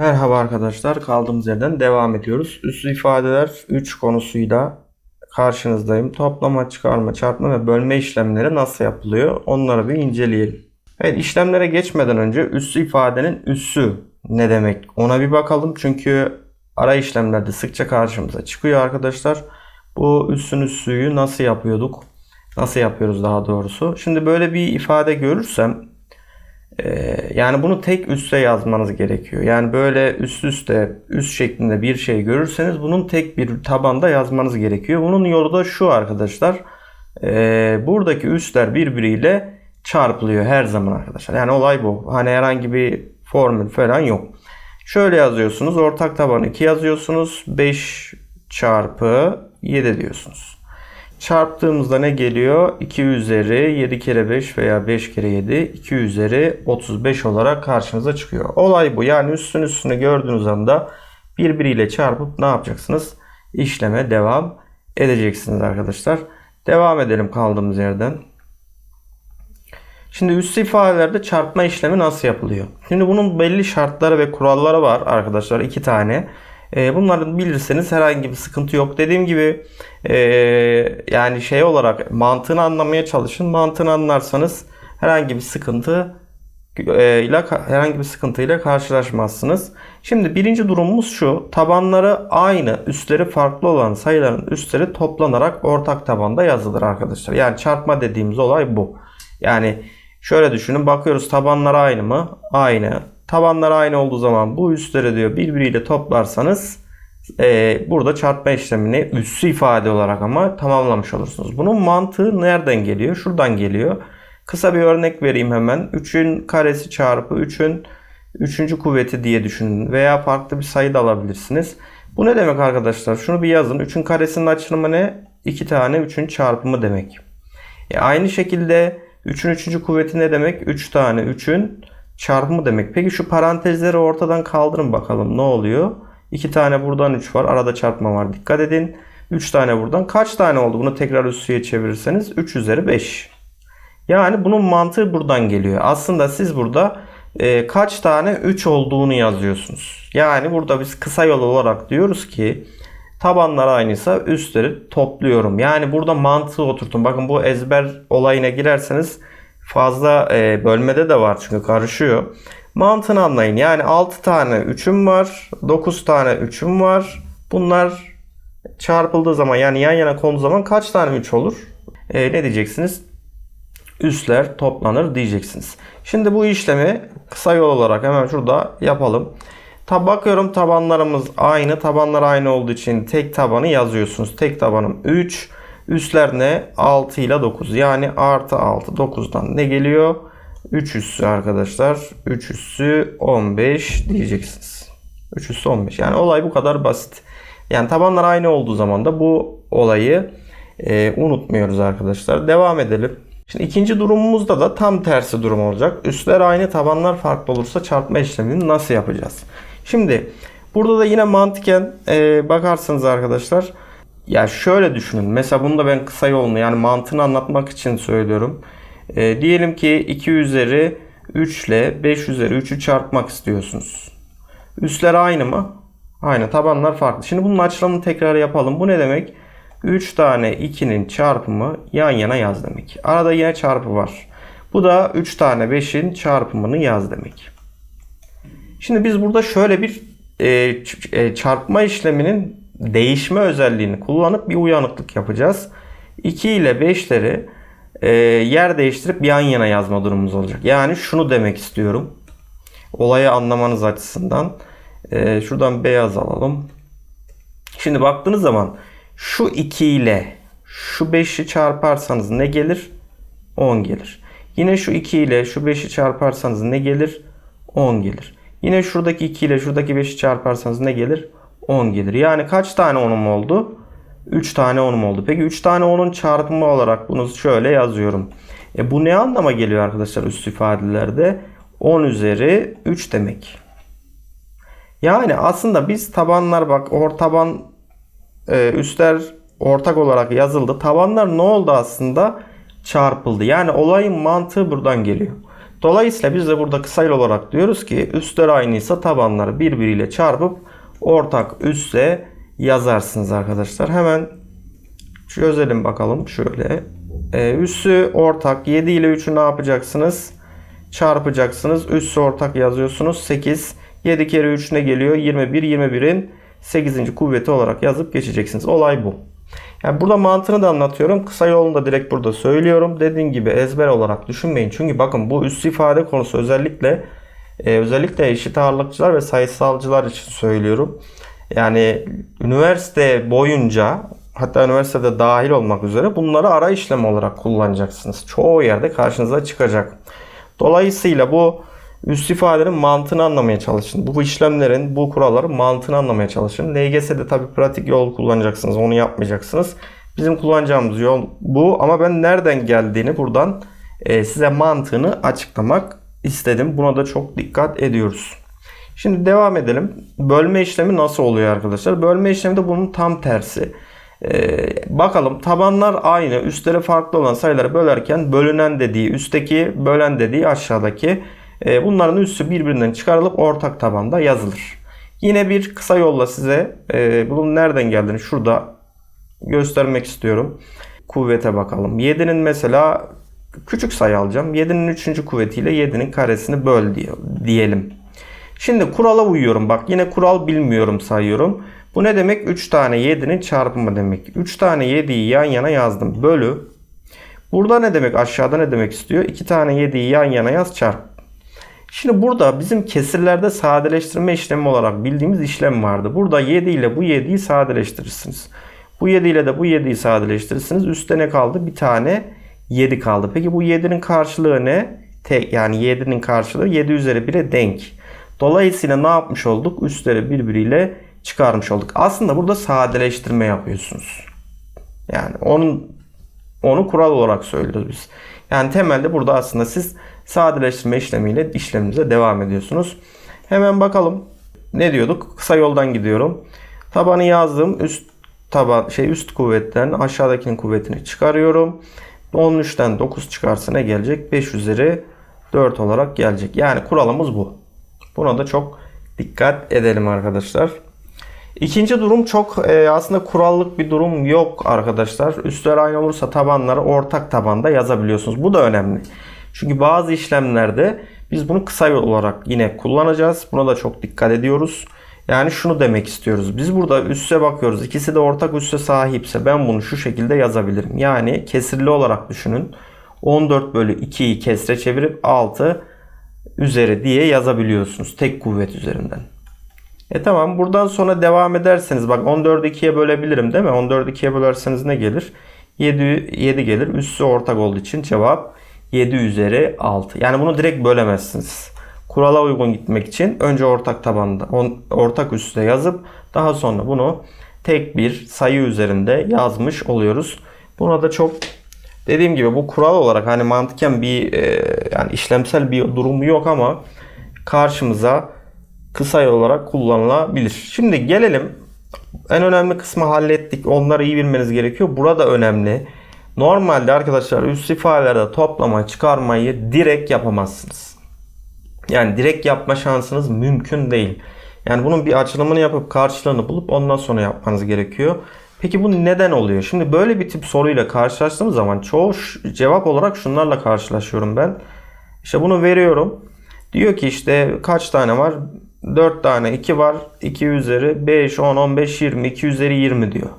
Merhaba arkadaşlar. Kaldığımız yerden devam ediyoruz. Üslü ifadeler 3 konusuyla karşınızdayım. Toplama, çıkarma, çarpma ve bölme işlemleri nasıl yapılıyor? Onları bir inceleyelim. Evet işlemlere geçmeden önce üslü ifadenin üssü ne demek? Ona bir bakalım. Çünkü ara işlemlerde sıkça karşımıza çıkıyor arkadaşlar. Bu üssün üssüyü nasıl yapıyorduk? Nasıl yapıyoruz daha doğrusu? Şimdi böyle bir ifade görürsem yani bunu tek üste yazmanız gerekiyor. Yani böyle üst üste, üst şeklinde bir şey görürseniz bunun tek bir tabanda yazmanız gerekiyor. Bunun yolu da şu arkadaşlar. Ee, buradaki üstler birbiriyle çarpılıyor her zaman arkadaşlar. Yani olay bu. Hani herhangi bir formül falan yok. Şöyle yazıyorsunuz. Ortak tabanı 2 yazıyorsunuz. 5 çarpı 7 diyorsunuz. Çarptığımızda ne geliyor? 2 üzeri 7 kere 5 veya 5 kere 7 2 üzeri 35 olarak karşınıza çıkıyor. Olay bu. Yani üstün üstüne gördüğünüz anda birbiriyle çarpıp ne yapacaksınız? İşleme devam edeceksiniz arkadaşlar. Devam edelim kaldığımız yerden. Şimdi üstü ifadelerde çarpma işlemi nasıl yapılıyor? Şimdi bunun belli şartları ve kuralları var arkadaşlar. iki tane. E, bunları bilirseniz herhangi bir sıkıntı yok. Dediğim gibi e, yani şey olarak mantığını anlamaya çalışın. Mantığını anlarsanız herhangi bir sıkıntı e, ile herhangi bir sıkıntıyla karşılaşmazsınız. Şimdi birinci durumumuz şu. Tabanları aynı, üstleri farklı olan sayıların üstleri toplanarak ortak tabanda yazılır arkadaşlar. Yani çarpma dediğimiz olay bu. Yani şöyle düşünün. Bakıyoruz tabanlar aynı mı? Aynı. Tabanlar aynı olduğu zaman bu üstleri diyor birbiriyle toplarsanız e, burada çarpma işlemini üssü ifade olarak ama tamamlamış olursunuz. Bunun mantığı nereden geliyor? Şuradan geliyor. Kısa bir örnek vereyim hemen. 3'ün karesi çarpı 3'ün 3. kuvveti diye düşünün. Veya farklı bir sayı da alabilirsiniz. Bu ne demek arkadaşlar? Şunu bir yazın. 3'ün karesinin açılımı ne? 2 tane 3'ün çarpımı demek. E aynı şekilde 3'ün 3. kuvveti ne demek? 3 tane 3'ün çarpımı demek. Peki şu parantezleri ortadan kaldırın bakalım ne oluyor? 2 tane buradan 3 var. Arada çarpma var. Dikkat edin. 3 tane buradan. Kaç tane oldu? Bunu tekrar üstüye çevirirseniz 3 üzeri 5. Yani bunun mantığı buradan geliyor. Aslında siz burada e, kaç tane 3 olduğunu yazıyorsunuz. Yani burada biz kısa yol olarak diyoruz ki tabanlar aynıysa üstleri topluyorum. Yani burada mantığı oturtun. Bakın bu ezber olayına girerseniz fazla e, bölmede de var çünkü karışıyor. Mantığını anlayın. Yani 6 tane 3'üm var. 9 tane 3'üm var. Bunlar çarpıldığı zaman yani yan yana konduğu zaman kaç tane 3 olur? E, ne diyeceksiniz? Üstler toplanır diyeceksiniz. Şimdi bu işlemi kısa yol olarak hemen şurada yapalım. Tab bakıyorum tabanlarımız aynı. Tabanlar aynı olduğu için tek tabanı yazıyorsunuz. Tek tabanım 3. Üstler ne? 6 ile 9. Yani artı 6. 9'dan ne geliyor? 3 üssü arkadaşlar. 3 üssü 15 diyeceksiniz. 3 üssü 15. Yani olay bu kadar basit. Yani tabanlar aynı olduğu zaman da bu olayı e, unutmuyoruz arkadaşlar. Devam edelim. Şimdi ikinci durumumuzda da tam tersi durum olacak. Üstler aynı tabanlar farklı olursa çarpma işlemini nasıl yapacağız? Şimdi burada da yine mantıken e, bakarsanız arkadaşlar ya şöyle düşünün. Mesela bunu da ben kısa yolunu yani mantığını anlatmak için söylüyorum. E, diyelim ki 2 üzeri 3 ile 5 üzeri 3'ü çarpmak istiyorsunuz. Üstler aynı mı? Aynı. Tabanlar farklı. Şimdi bunun açılımını tekrar yapalım. Bu ne demek? 3 tane 2'nin çarpımı yan yana yaz demek. Arada yine çarpı var. Bu da 3 tane 5'in çarpımını yaz demek. Şimdi biz burada şöyle bir e, çarpma işleminin değişme özelliğini kullanıp bir uyanıklık yapacağız. 2 ile 5'leri e, yer değiştirip yan yana yazma durumumuz olacak. Yani şunu demek istiyorum. Olayı anlamanız açısından. E, şuradan beyaz alalım. Şimdi baktığınız zaman şu 2 ile şu 5'i çarparsanız ne gelir? 10 gelir. Yine şu 2 ile şu 5'i çarparsanız ne gelir? 10 gelir. Yine şuradaki 2 ile şuradaki 5'i çarparsanız ne gelir? 10 gelir. Yani kaç tane 10'um oldu? 3 tane 10'um oldu. Peki 3 tane 10'un çarpımı olarak bunu şöyle yazıyorum. E bu ne anlama geliyor arkadaşlar üst ifadelerde? 10 üzeri 3 demek. Yani aslında biz tabanlar bak ortaban e, üstler ortak olarak yazıldı. Tabanlar ne oldu aslında? Çarpıldı. Yani olayın mantığı buradan geliyor. Dolayısıyla biz de burada kısa olarak diyoruz ki üstler aynıysa tabanları birbiriyle çarpıp ortak üsse yazarsınız arkadaşlar. Hemen çözelim bakalım şöyle. Ee, üssü ortak 7 ile 3'ü ne yapacaksınız? Çarpacaksınız. Üssü ortak yazıyorsunuz. 8. 7 kere 3 ne geliyor? 21. 21'in 8. kuvveti olarak yazıp geçeceksiniz. Olay bu. Yani burada mantığını da anlatıyorum. Kısa yolunu da direkt burada söylüyorum. Dediğim gibi ezber olarak düşünmeyin. Çünkü bakın bu üst ifade konusu özellikle e, özellikle eşit ağırlıkçılar ve sayısalcılar için söylüyorum. Yani üniversite boyunca hatta üniversitede dahil olmak üzere bunları ara işlem olarak kullanacaksınız. Çoğu yerde karşınıza çıkacak. Dolayısıyla bu üst ifadenin mantığını anlamaya çalışın. Bu işlemlerin, bu kuralların mantığını anlamaya çalışın. LGS'de tabi pratik yol kullanacaksınız. Onu yapmayacaksınız. Bizim kullanacağımız yol bu. Ama ben nereden geldiğini buradan e, size mantığını açıklamak istedim. Buna da çok dikkat ediyoruz. Şimdi devam edelim. Bölme işlemi nasıl oluyor arkadaşlar? Bölme işlemi de bunun tam tersi. Ee, bakalım tabanlar aynı. Üstleri farklı olan sayıları bölerken bölünen dediği üstteki, bölen dediği aşağıdaki. Ee, bunların üssü birbirinden çıkarılıp ortak tabanda yazılır. Yine bir kısa yolla size e, bunun nereden geldiğini şurada göstermek istiyorum. Kuvvete bakalım. 7'nin mesela küçük sayı alacağım. 7'nin 3. kuvvetiyle 7'nin karesini böl diyor, diyelim. Şimdi kurala uyuyorum. Bak yine kural bilmiyorum sayıyorum. Bu ne demek? 3 tane 7'nin çarpımı demek. 3 tane 7'yi yan yana yazdım. Bölü. Burada ne demek? Aşağıda ne demek istiyor? 2 tane 7'yi yan yana yaz çarp. Şimdi burada bizim kesirlerde sadeleştirme işlemi olarak bildiğimiz işlem vardı. Burada 7 ile bu 7'yi sadeleştirirsiniz. Bu 7 ile de bu 7'yi sadeleştirirsiniz. Üstte ne kaldı? Bir tane 7 kaldı. Peki bu 7'nin karşılığı ne? Tek, yani 7'nin karşılığı 7 üzeri 1'e denk. Dolayısıyla ne yapmış olduk? Üstleri birbiriyle çıkarmış olduk. Aslında burada sadeleştirme yapıyorsunuz. Yani onun onu kural olarak söylüyoruz biz. Yani temelde burada aslında siz sadeleştirme işlemiyle işlemimize devam ediyorsunuz. Hemen bakalım. Ne diyorduk? Kısa yoldan gidiyorum. Tabanı yazdım. Üst taban şey üst kuvvetten aşağıdakinin kuvvetini çıkarıyorum. 13'ten 9 çıkarsa ne gelecek? 5 üzeri 4 olarak gelecek. Yani kuralımız bu. Buna da çok dikkat edelim arkadaşlar. İkinci durum çok e, aslında kurallık bir durum yok arkadaşlar. Üstler aynı olursa tabanları ortak tabanda yazabiliyorsunuz. Bu da önemli. Çünkü bazı işlemlerde biz bunu kısa olarak yine kullanacağız. Buna da çok dikkat ediyoruz. Yani şunu demek istiyoruz. Biz burada üste bakıyoruz. İkisi de ortak üste sahipse ben bunu şu şekilde yazabilirim. Yani kesirli olarak düşünün. 14 bölü 2'yi kesre çevirip 6 üzeri diye yazabiliyorsunuz. Tek kuvvet üzerinden. E tamam buradan sonra devam ederseniz bak 14'ü 2'ye bölebilirim değil mi? 14'ü 2'ye bölerseniz ne gelir? 7, 7 gelir. Üssü ortak olduğu için cevap 7 üzeri 6. Yani bunu direkt bölemezsiniz. Kurala uygun gitmek için önce ortak tabanda ortak üste yazıp daha sonra bunu tek bir sayı üzerinde yazmış oluyoruz. Buna da çok dediğim gibi bu kural olarak hani mantıken bir e, yani işlemsel bir durumu yok ama karşımıza kısa yol olarak kullanılabilir. Şimdi gelelim en önemli kısmı hallettik. Onları iyi bilmeniz gerekiyor. Burada önemli. Normalde arkadaşlar üst ifadelerde toplama çıkarmayı direkt yapamazsınız. Yani direkt yapma şansınız mümkün değil. Yani bunun bir açılımını yapıp karşılığını bulup ondan sonra yapmanız gerekiyor. Peki bu neden oluyor? Şimdi böyle bir tip soruyla karşılaştığım zaman çoğu cevap olarak şunlarla karşılaşıyorum ben. İşte bunu veriyorum. Diyor ki işte kaç tane var? 4 tane 2 var. 2 üzeri 5, 10, 15, 20. 2 üzeri 20 diyor.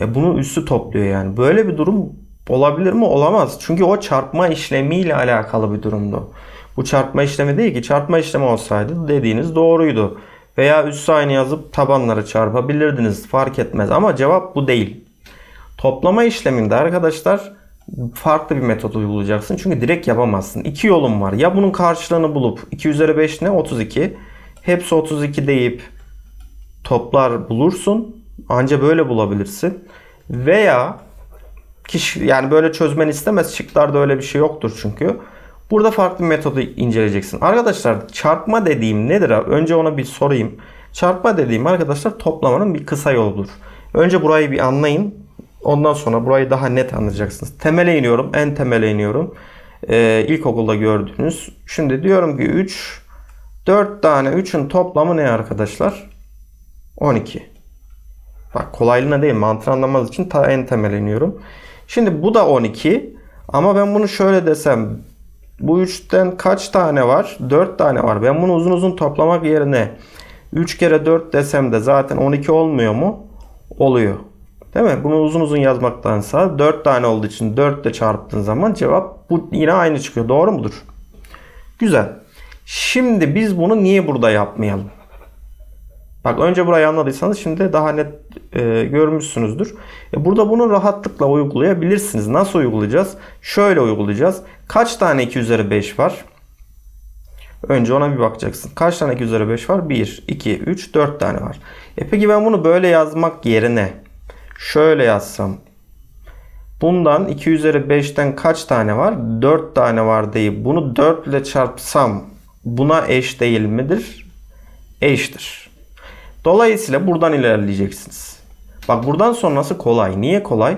E bunu üstü topluyor yani. Böyle bir durum olabilir mi? Olamaz. Çünkü o çarpma işlemiyle alakalı bir durumdu. Bu çarpma işlemi değil ki. Çarpma işlemi olsaydı dediğiniz doğruydu. Veya üst aynı yazıp tabanları çarpabilirdiniz. Fark etmez. Ama cevap bu değil. Toplama işleminde arkadaşlar farklı bir metot uygulayacaksın. Çünkü direkt yapamazsın. İki yolun var. Ya bunun karşılığını bulup 2 üzeri 5 ne? 32. Hepsi 32 deyip toplar bulursun. Anca böyle bulabilirsin. Veya kişi yani böyle çözmen istemez. Şıklarda öyle bir şey yoktur çünkü. Burada farklı metodu inceleyeceksin. Arkadaşlar çarpma dediğim nedir? Önce ona bir sorayım. Çarpma dediğim arkadaşlar toplamanın bir kısa yoludur. Önce burayı bir anlayın. Ondan sonra burayı daha net anlayacaksınız. Temele iniyorum. En temele iniyorum. Ee, ilkokulda gördüğünüz. Şimdi diyorum ki 3 4 tane 3'ün toplamı ne arkadaşlar? 12. Bak kolaylığına değil mantığını anlamanız için ta en temel iniyorum. Şimdi bu da 12. Ama ben bunu şöyle desem. Bu 3'ten kaç tane var? 4 tane var. Ben bunu uzun uzun toplamak yerine 3 kere 4 desem de zaten 12 olmuyor mu? Oluyor. Değil mi? Bunu uzun uzun yazmaktansa 4 tane olduğu için 4 ile çarptığın zaman cevap bu yine aynı çıkıyor. Doğru mudur? Güzel. Şimdi biz bunu niye burada yapmayalım? Bak önce burayı anladıysanız şimdi daha net e, görmüşsünüzdür. E, burada bunu rahatlıkla uygulayabilirsiniz. Nasıl uygulayacağız? Şöyle uygulayacağız. Kaç tane 2 üzeri 5 var? Önce ona bir bakacaksın. Kaç tane 2 üzeri 5 var? 1, 2, 3, 4 tane var. E peki ben bunu böyle yazmak yerine şöyle yazsam. Bundan 2 üzeri 5'ten kaç tane var? 4 tane var deyip bunu 4 ile çarpsam buna eş değil midir? Eştir. Dolayısıyla buradan ilerleyeceksiniz. Bak buradan sonrası kolay. Niye kolay?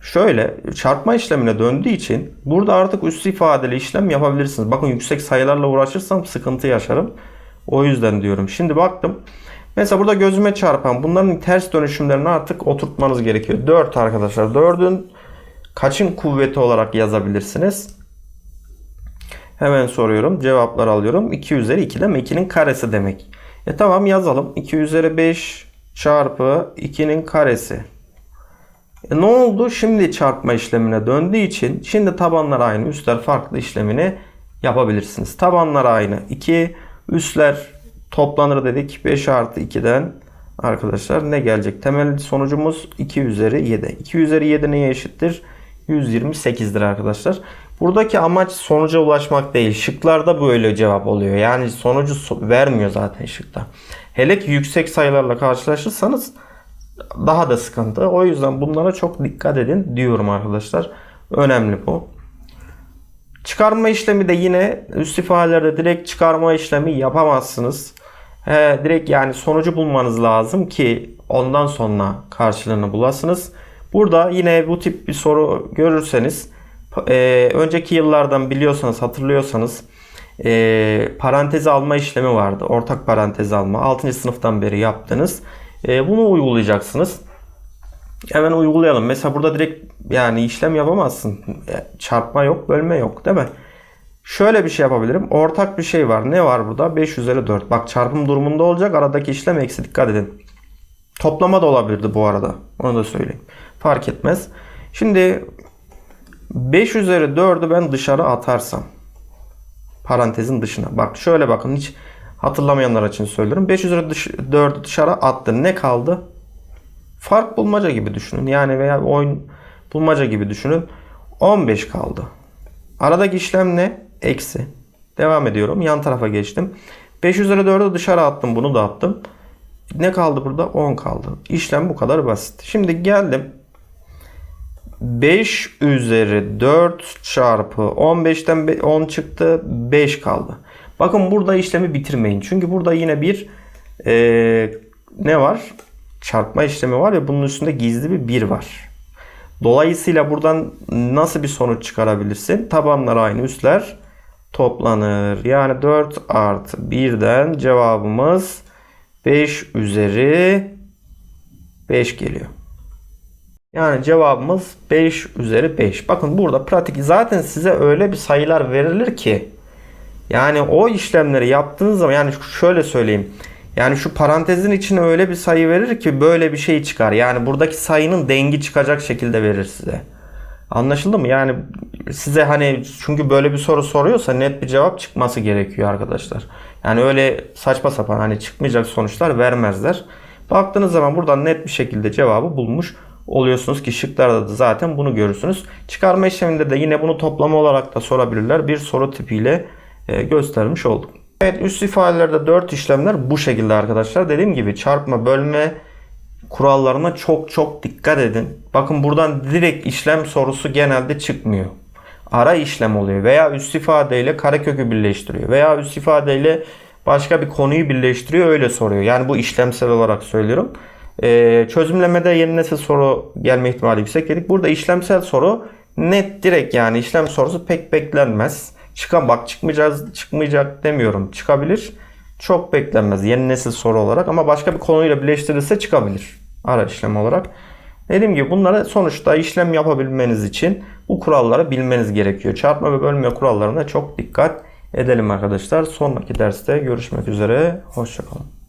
Şöyle çarpma işlemine döndüğü için burada artık üst ifadeli işlem yapabilirsiniz. Bakın yüksek sayılarla uğraşırsam sıkıntı yaşarım. O yüzden diyorum. Şimdi baktım. Mesela burada gözüme çarpan bunların ters dönüşümlerini artık oturtmanız gerekiyor. 4 arkadaşlar. 4'ün kaçın kuvveti olarak yazabilirsiniz? Hemen soruyorum. Cevaplar alıyorum. 2 üzeri 2 değil mi? 2'nin karesi demek. E tamam yazalım. 2 üzeri 5 çarpı 2'nin karesi. E ne oldu? Şimdi çarpma işlemine döndüğü için şimdi tabanlar aynı, üstler farklı işlemini yapabilirsiniz. Tabanlar aynı. 2 üstler toplanır dedik. 5 artı 2'den arkadaşlar ne gelecek? Temel sonucumuz 2 üzeri 7. 2 üzeri 7 neye eşittir? 128'dir arkadaşlar. Buradaki amaç sonuca ulaşmak değil. Şıklarda böyle cevap oluyor. Yani sonucu so- vermiyor zaten şıkta. Hele ki yüksek sayılarla karşılaşırsanız daha da sıkıntı. O yüzden bunlara çok dikkat edin diyorum arkadaşlar. Önemli bu. Çıkarma işlemi de yine üst ifadelerde direkt çıkarma işlemi yapamazsınız. He, direkt yani sonucu bulmanız lazım ki ondan sonra karşılığını bulasınız. Burada yine bu tip bir soru görürseniz e, önceki yıllardan biliyorsanız hatırlıyorsanız e, parantez alma işlemi vardı. Ortak parantez alma. 6. sınıftan beri yaptınız. E, bunu uygulayacaksınız. Hemen uygulayalım. Mesela burada direkt yani işlem yapamazsın. E, Çarpma yok, bölme yok değil mi? Şöyle bir şey yapabilirim. Ortak bir şey var. Ne var burada? 5 üzeri 4. Bak çarpım durumunda olacak. Aradaki işlem eksi. Dikkat edin. Toplama da olabilirdi bu arada. Onu da söyleyeyim. Fark etmez. Şimdi 5 üzeri 4'ü ben dışarı atarsam parantezin dışına. Bak şöyle bakın hiç hatırlamayanlar için söylüyorum. 5 üzeri dış, 4'ü dışarı attın. Ne kaldı? Fark bulmaca gibi düşünün. Yani veya oyun bulmaca gibi düşünün. 15 kaldı. Aradaki işlem ne? Eksi. Devam ediyorum. Yan tarafa geçtim. 5 üzeri 4'ü dışarı attım. Bunu da attım. Ne kaldı burada? 10 kaldı. İşlem bu kadar basit. Şimdi geldim. 5 üzeri 4 çarpı 15'ten 10 çıktı. 5 kaldı. Bakın burada işlemi bitirmeyin. Çünkü burada yine bir e, ne var? Çarpma işlemi var ve bunun üstünde gizli bir 1 var. Dolayısıyla buradan nasıl bir sonuç çıkarabilirsin? Tabanlar aynı üstler toplanır. Yani 4 artı 1'den cevabımız 5 üzeri 5 geliyor. Yani cevabımız 5 üzeri 5. Bakın burada pratik zaten size öyle bir sayılar verilir ki yani o işlemleri yaptığınız zaman yani şöyle söyleyeyim. Yani şu parantezin içine öyle bir sayı verir ki böyle bir şey çıkar. Yani buradaki sayının dengi çıkacak şekilde verir size. Anlaşıldı mı? Yani size hani çünkü böyle bir soru soruyorsa net bir cevap çıkması gerekiyor arkadaşlar. Yani öyle saçma sapan hani çıkmayacak sonuçlar vermezler. Baktığınız zaman buradan net bir şekilde cevabı bulmuş oluyorsunuz ki şıklarda da zaten bunu görürsünüz. Çıkarma işleminde de yine bunu toplama olarak da sorabilirler. Bir soru tipiyle göstermiş olduk. Evet üst ifadelerde 4 işlemler bu şekilde arkadaşlar. Dediğim gibi çarpma, bölme kurallarına çok çok dikkat edin. Bakın buradan direkt işlem sorusu genelde çıkmıyor. Ara işlem oluyor veya üst ifadeyle karekökü birleştiriyor veya üst ifadeyle başka bir konuyu birleştiriyor öyle soruyor. Yani bu işlemsel olarak söylüyorum. Ee, çözümlemede yeni nesil soru gelme ihtimali yüksek dedik. Burada işlemsel soru net direkt yani işlem sorusu pek beklenmez. Çıkan bak çıkmayacağız çıkmayacak demiyorum. Çıkabilir. Çok beklenmez yeni nesil soru olarak ama başka bir konuyla birleştirilse çıkabilir. Ara işlem olarak. Dediğim gibi bunları sonuçta işlem yapabilmeniz için bu kuralları bilmeniz gerekiyor. Çarpma ve bölme kurallarına çok dikkat edelim arkadaşlar. Sonraki derste görüşmek üzere. Hoşçakalın.